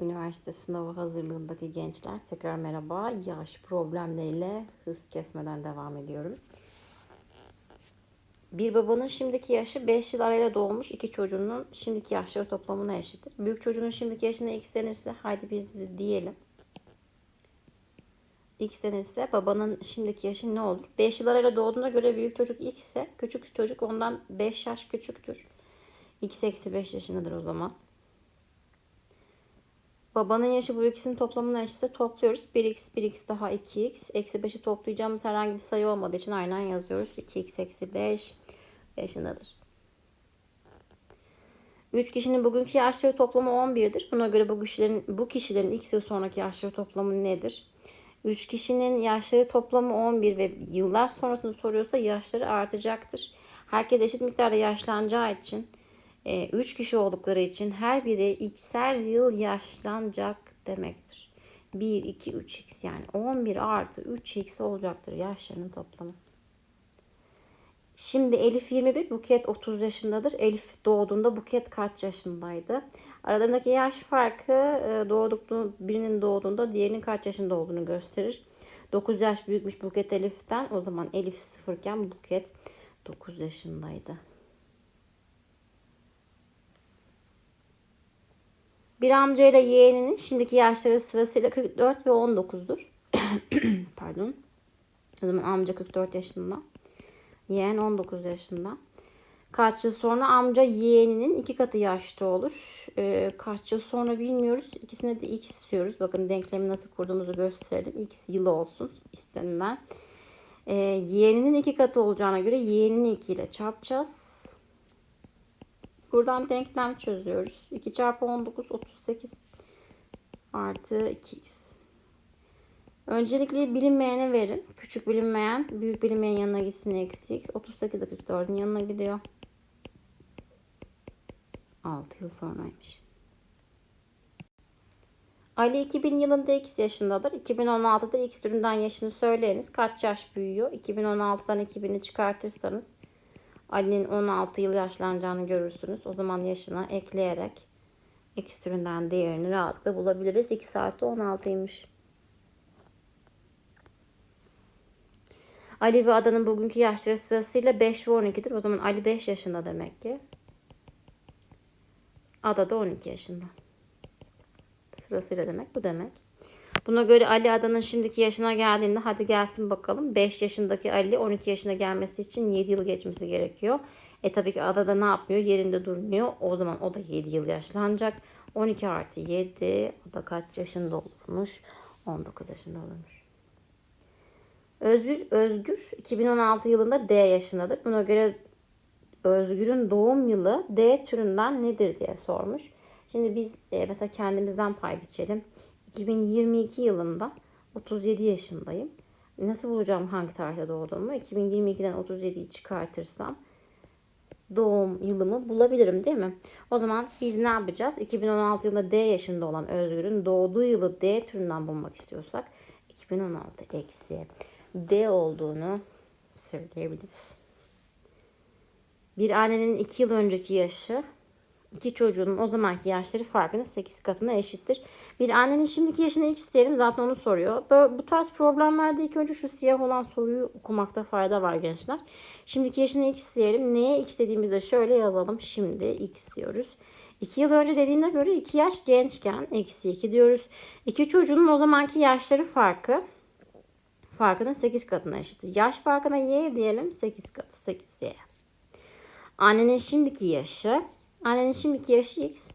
Üniversite sınavı hazırlığındaki gençler tekrar merhaba. Yaş problemleriyle hız kesmeden devam ediyorum. Bir babanın şimdiki yaşı 5 yıl arayla doğmuş iki çocuğunun şimdiki yaşları toplamına eşittir. Büyük çocuğun şimdiki yaşına x denirse haydi biz de diyelim. X denirse babanın şimdiki yaşı ne olur? 5 yıl arayla doğduğuna göre büyük çocuk x ise küçük çocuk ondan 5 yaş küçüktür. x eksi 5 yaşındadır o zaman. Babanın yaşı bu ikisinin toplamına eşitse topluyoruz. 1x, 1x daha 2x. Eksi 5'i toplayacağımız herhangi bir sayı olmadığı için aynen yazıyoruz. 2x eksi 5 yaşındadır. 3 kişinin bugünkü yaşları toplamı 11'dir. Buna göre bu kişilerin, bu kişilerin x yıl sonraki yaşları toplamı nedir? 3 kişinin yaşları toplamı 11 ve yıllar sonrasını soruyorsa yaşları artacaktır. Herkes eşit miktarda yaşlanacağı için 3 kişi oldukları için her biri x'er yıl yaşlanacak demektir. 1, 2, 3x yani 11 artı 3x olacaktır yaşlarının toplamı. Şimdi Elif 21, Buket 30 yaşındadır. Elif doğduğunda Buket kaç yaşındaydı? Aralarındaki yaş farkı e, doğdukluğu birinin doğduğunda diğerinin kaç yaşında olduğunu gösterir. 9 yaş büyükmüş Buket Elif'ten. O zaman Elif 0 iken Buket 9 yaşındaydı. Bir amca ile yeğeninin şimdiki yaşları sırasıyla 44 ve 19'dur. Pardon. O zaman amca 44 yaşında. Yeğen 19 yaşında. Kaç yıl sonra amca yeğeninin iki katı yaşta olur. Ee, kaç yıl sonra bilmiyoruz. İkisine de x istiyoruz. Bakın denklemi nasıl kurduğumuzu gösterelim. x yılı olsun istenilen. Ee, yeğeninin iki katı olacağına göre yeğenini 2 ile çarpacağız. Buradan denklem çözüyoruz. 2 çarpı 19 38 artı 2x. Öncelikle bilinmeyene verin. Küçük bilinmeyen büyük bilinmeyen yanına gitsin eksi x. 38 de 44'ün yanına gidiyor. 6 yıl sonraymış. Ali 2000 yılında x yaşındadır. 2016'da x türünden yaşını söyleyiniz. Kaç yaş büyüyor? 2016'dan 2000'i çıkartırsanız Ali'nin 16 yıl yaşlanacağını görürsünüz. O zaman yaşına ekleyerek x türünden değerini rahatlıkla bulabiliriz. x artı 16'ymış. Ali ve Adan'ın bugünkü yaşları sırasıyla 5 ve 12'dir. O zaman Ali 5 yaşında demek ki. Ada da 12 yaşında. Sırasıyla demek bu demek. Buna göre Ali Adan'ın şimdiki yaşına geldiğinde hadi gelsin bakalım. 5 yaşındaki Ali 12 yaşına gelmesi için 7 yıl geçmesi gerekiyor. E tabii ki Ada da ne yapmıyor? Yerinde durmuyor. O zaman o da 7 yıl yaşlanacak. 12 artı 7 Ada kaç yaşında olurmuş? 19 yaşında olurmuş. Özgür, Özgür 2016 yılında D yaşındadır. Buna göre Özgür'ün doğum yılı D türünden nedir diye sormuş. Şimdi biz e, mesela kendimizden pay biçelim. 2022 yılında 37 yaşındayım. Nasıl bulacağım hangi tarihte doğduğumu? 2022'den 37'yi çıkartırsam doğum yılımı bulabilirim değil mi? O zaman biz ne yapacağız? 2016 yılında D yaşında olan Özgür'ün doğduğu yılı D türünden bulmak istiyorsak 2016 eksi D olduğunu söyleyebiliriz. Bir annenin 2 yıl önceki yaşı iki çocuğunun o zamanki yaşları farkının 8 katına eşittir. Bir annenin şimdiki yaşını x diyelim zaten onu soruyor. Böyle, bu tarz problemlerde ilk önce şu siyah olan soruyu okumakta fayda var gençler. Şimdiki yaşını x diyelim. Neye x dediğimizde şöyle yazalım. Şimdi x diyoruz. 2 yıl önce dediğine göre 2 yaş gençken eksi 2 diyoruz. İki çocuğun o zamanki yaşları farkı farkının 8 katına eşittir. Yaş farkına y diyelim 8 katı 8y. Annenin şimdiki yaşı Annenin şimdiki yaşı x.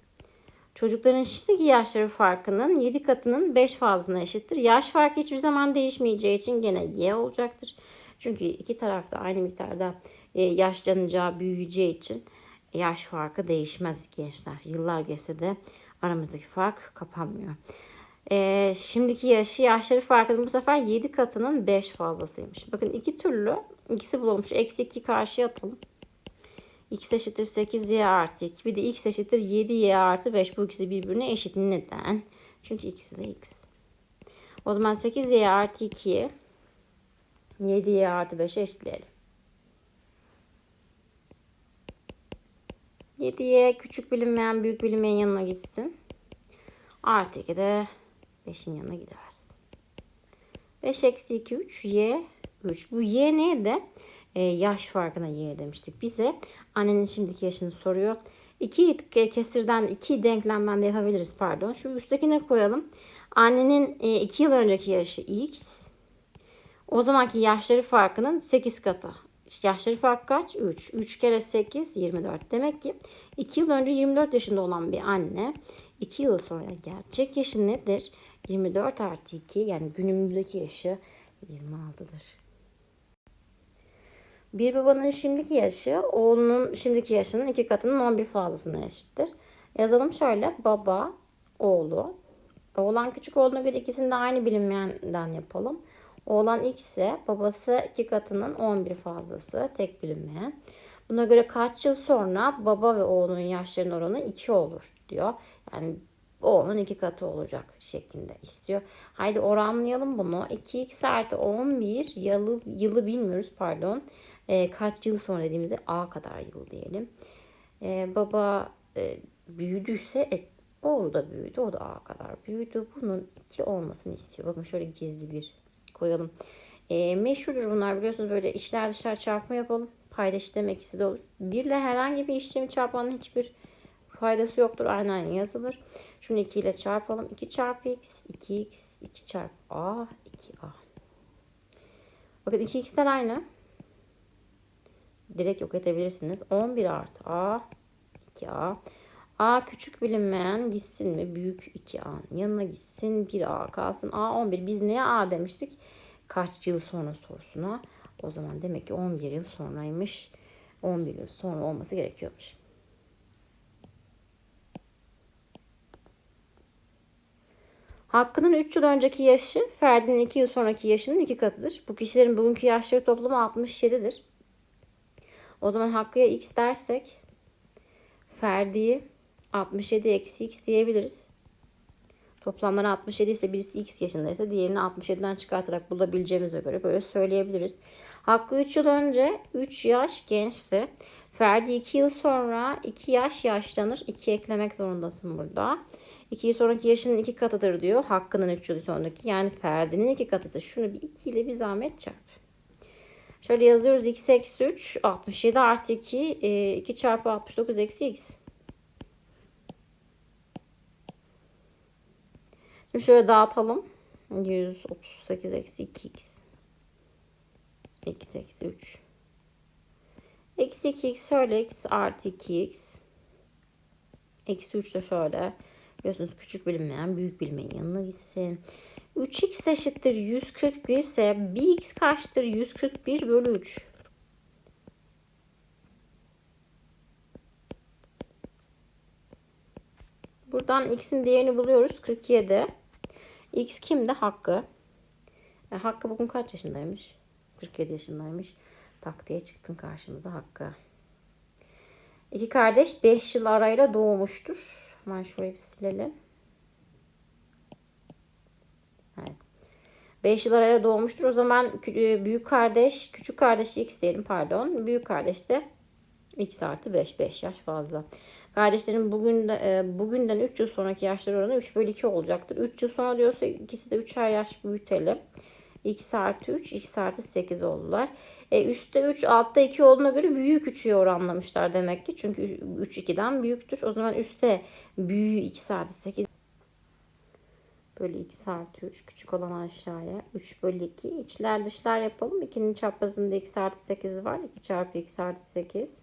Çocukların şimdiki yaşları farkının 7 katının 5 fazlasına eşittir. Yaş farkı hiçbir zaman değişmeyeceği için gene y olacaktır. Çünkü iki tarafta aynı miktarda e, yaşlanacağı, büyüyeceği için yaş farkı değişmez gençler. Yıllar geçse de aramızdaki fark kapanmıyor. E, şimdiki yaşı, yaşları farkının bu sefer 7 katının 5 fazlasıymış. Bakın iki türlü ikisi bulunmuş. Eksi 2 karşıya atalım x eşittir 8y artı 2. Bir de x eşittir 7y artı 5. Bu ikisi birbirine eşit. Neden? Çünkü ikisi de x. O zaman 8y artı 2'yi 7y artı 5'e eşitleyelim. 7y küçük bilinmeyen büyük bilinmeyen yanına gitsin. Artı 2 de 5'in yanına gidersin. 5 eksi 2 3 y 3. Bu y neydi? Ee, yaş farkına y demiştik. Bize annenin şimdiki yaşını soruyor. 2 kesirden 2 denklemden de yapabiliriz pardon. Şu üsttekine koyalım. Annenin 2 yıl önceki yaşı x. O zamanki yaşları farkının 8 katı. Yaşları fark kaç? 3. 3 kere 8 24. Demek ki 2 yıl önce 24 yaşında olan bir anne 2 yıl sonra gerçek yaşı nedir? 24 artı 2 yani günümüzdeki yaşı 26'dır. Bir babanın şimdiki yaşı oğlunun şimdiki yaşının iki katının 11 fazlasına eşittir. Yazalım şöyle baba, oğlu. Oğlan küçük olduğuna göre ikisini de aynı bilinmeyenden yapalım. Oğlan x ise babası iki katının 11 fazlası tek bilinmeyen. Buna göre kaç yıl sonra baba ve oğlunun yaşlarının oranı 2 olur diyor. Yani oğlun iki katı olacak şeklinde istiyor. Haydi oranlayalım bunu. 2x artı 11 yılı, yılı bilmiyoruz pardon. E, kaç yıl sonra dediğimizde a kadar yıl diyelim. E, baba e, büyüdüyse e, oğlu da büyüdü. O da a kadar büyüdü. Bunun 2 olmasını istiyor. Bakın şöyle gizli bir koyalım. E, meşhurdur bunlar biliyorsunuz böyle içler dışlar çarpma yapalım. Payda işlem ikisi de olur. Bir ile herhangi bir işlemi çarpmanın hiçbir faydası yoktur. Aynı aynı yazılır. Şunu 2 ile çarpalım. 2 çarpı x, 2x, 2 çarpı a, 2a. Bakın 2x'ler aynı. Direkt yok edebilirsiniz. 11 artı a, 2a. A küçük bilinmeyen gitsin mi? Büyük 2A. Yanına gitsin 1A kalsın. A 11. Biz neye A demiştik? Kaç yıl sonra sorusuna. O zaman demek ki 11 yıl sonraymış. 11 yıl sonra olması gerekiyormuş. Hakkı'nın 3 yıl önceki yaşı Ferdi'nin 2 yıl sonraki yaşının 2 katıdır. Bu kişilerin bugünkü yaşları toplamı 67'dir. O zaman Hakkı'ya x dersek Ferdi'yi 67 eksi x diyebiliriz. Toplamları 67 ise birisi x yaşındaysa diğerini 67'den çıkartarak bulabileceğimize göre böyle söyleyebiliriz. Hakkı 3 yıl önce 3 yaş gençti. Ferdi 2 yıl sonra 2 yaş yaşlanır. 2 eklemek zorundasın burada. 2 yıl sonraki yaşının 2 katıdır diyor. Hakkının 3 yıl sonraki. Yani Ferdi'nin 2 katısı. Şunu bir 2 ile bir zahmet çarp. Şöyle yazıyoruz x eksi 3 67 artı 2 2 çarpı 69 eksi x. Şimdi şöyle dağıtalım. 138 eksi 2x. x eksi 3. Eksi 2x şöyle x artı 2x. Eksi 3 de şöyle. Biliyorsunuz küçük bilinmeyen büyük bilinmeyen yanına gitsin. 3x eşittir 141 ise bir x kaçtır? 141 bölü 3. Buradan x'in değerini buluyoruz. 47. X kimde? Hakkı. E, Hakkı bugün kaç yaşındaymış? 47 yaşındaymış. Tak diye çıktın karşımıza Hakkı. İki kardeş 5 yıl arayla doğmuştur. Hemen şurayı bir silelim. 5 yıl arayla doğmuştur. O zaman e, büyük kardeş, küçük kardeş x diyelim pardon. Büyük kardeş de x artı 5. 5 yaş fazla. Kardeşlerin bugün de, e, bugünden 3 yıl sonraki yaşları oranı 3 bölü 2 olacaktır. 3 yıl sonra diyorsa ikisi de 3'er yaş büyütelim. x artı 3, x artı 8 oldular. E, üstte 3, altta 2 olduğuna göre büyük 3'ü oranlamışlar demek ki. Çünkü 3 2'den büyüktür. O zaman üstte büyüğü x artı 8 bölü x artı 3 küçük olan aşağıya. 3 bölü 2 içler dışlar yapalım. 2'nin çaprazında x artı 8 var. 2 çarpı x artı 8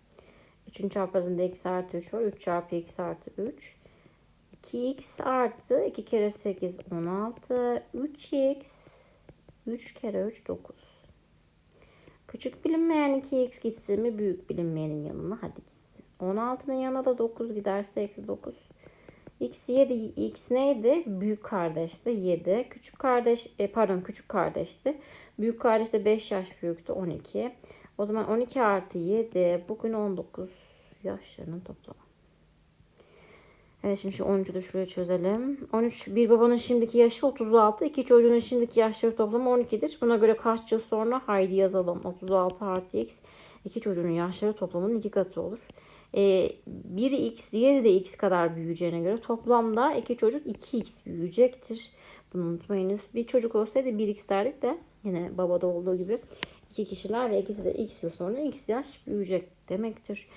3'ün çarpazında x artı 3 var. 3 çarpı x artı 3 2x artı 2 kere 8 16 3x 3 kere 3 9 küçük bilinmeyen 2x gitsin mi? Büyük bilinmeyenin yanına. Hadi gitsin. 16'nın yanına da 9 giderse eksi 9 X 7 X neydi? Büyük kardeşti 7. Küçük kardeş e, pardon küçük kardeşti. Büyük kardeş de 5 yaş büyüktü 12. O zaman 12 artı 7 bugün 19 yaşlarının toplamı. Evet şimdi şu 13'ü de şuraya çözelim. 13 bir babanın şimdiki yaşı 36. iki çocuğun şimdiki yaşları toplamı 12'dir. Buna göre kaç yıl sonra haydi yazalım. 36 artı x. iki çocuğun yaşları toplamının iki katı olur. E, biri x diğeri de x kadar büyüyeceğine göre toplamda iki çocuk 2x büyüyecektir. Bunu unutmayınız. Bir çocuk olsaydı 1x derdik de yine babada olduğu gibi iki kişiler ve ikisi de x yıl sonra x yaş büyüyecek demektir.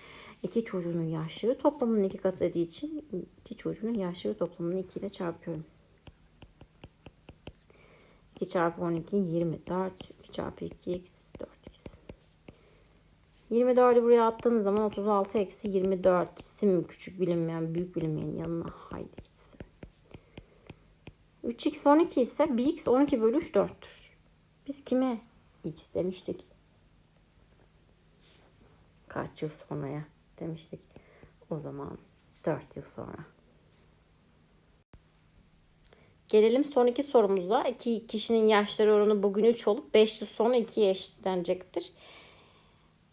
İki çocuğunun yaşları toplamının iki katı dediği için iki çocuğunun yaşları toplamını 2 ile çarpıyorum. 2 çarpı 12 24. 2 çarpı 2x 4x. 24'ü buraya attığınız zaman 36 eksi 24 isim küçük bilinmeyen büyük bilinmeyen yanına haydi gitsin. 3x 12 ise 1x 12 bölü 3 4'tür. Biz kime x demiştik? Kaç yıl sonraya demiştik. O zaman 4 yıl sonra. Gelelim son iki sorumuza. İki kişinin yaşları oranı bugün 3 olup 5 yıl sonra 2'ye eşitlenecektir.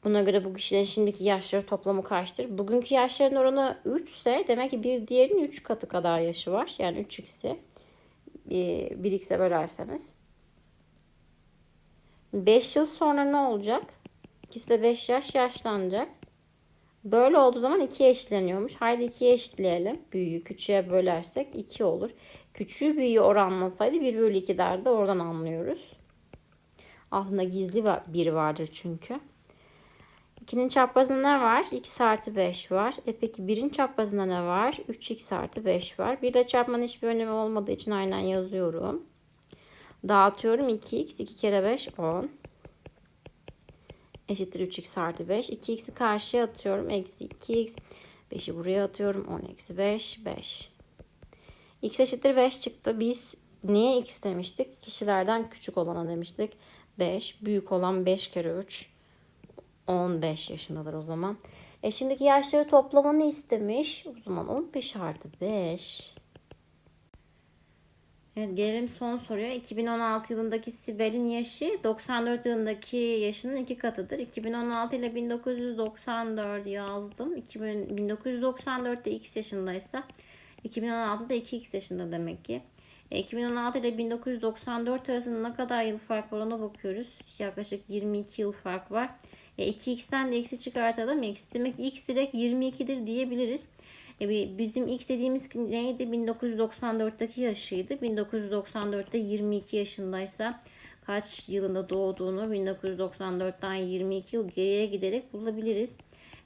Buna göre bu kişilerin şimdiki yaşları toplamı kaçtır? Bugünkü yaşların oranı 3 ise demek ki bir diğerinin 3 katı kadar yaşı var. Yani 3x'i 1x'e bölerseniz. 5 yıl sonra ne olacak? İkisi de 5 yaş yaşlanacak. Böyle olduğu zaman 2'ye eşitleniyormuş. Haydi 2'ye eşitleyelim. Büyüğü küçüğe bölersek 2 olur. Küçüğü büyüğü oranlasaydı 1 bölü 2 derdi. Oradan anlıyoruz. Altında gizli bir vardır çünkü. 2'nin çaprazında ne var? x artı 5 var. E peki 1'in çaprazında ne var? 3x artı 5 var. 1 ile çarpmanın hiçbir önemi olmadığı için aynen yazıyorum. Dağıtıyorum 2x 2 kere 5 10 eşittir 3x artı 5. 2x'i karşıya atıyorum. Eksi 2x. 5'i buraya atıyorum. 10 eksi 5. 5. x eşittir 5 çıktı. Biz niye x demiştik? Kişilerden küçük olana demiştik. 5. Büyük olan 5 kere 3. 15 yaşındadır o zaman. E şimdiki yaşları toplamını istemiş. O zaman 15 artı 5. Evet gelelim son soruya. 2016 yılındaki Sibel'in yaşı 94 yılındaki yaşının iki katıdır. 2016 ile 1994 yazdım. 2000, 1994'te x yaşındaysa 2016'da 2x yaşında demek ki. E, 2016 ile 1994 arasında ne kadar yıl fark var ona bakıyoruz. Yaklaşık 22 yıl fark var. E, 2x'ten de x'i çıkartalım. x demek x direkt 22'dir diyebiliriz. E, bizim x dediğimiz neydi? 1994'teki yaşıydı. 1994'te 22 yaşındaysa kaç yılında doğduğunu 1994'ten 22 yıl geriye giderek bulabiliriz.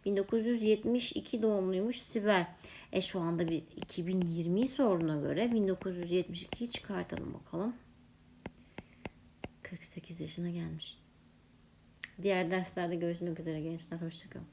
1972 doğumluymuş Sibel. E şu anda bir 2020 soruna göre 1972'yi çıkartalım bakalım. 48 yaşına gelmiş. Diğer derslerde görüşmek üzere gençler. Hoşçakalın.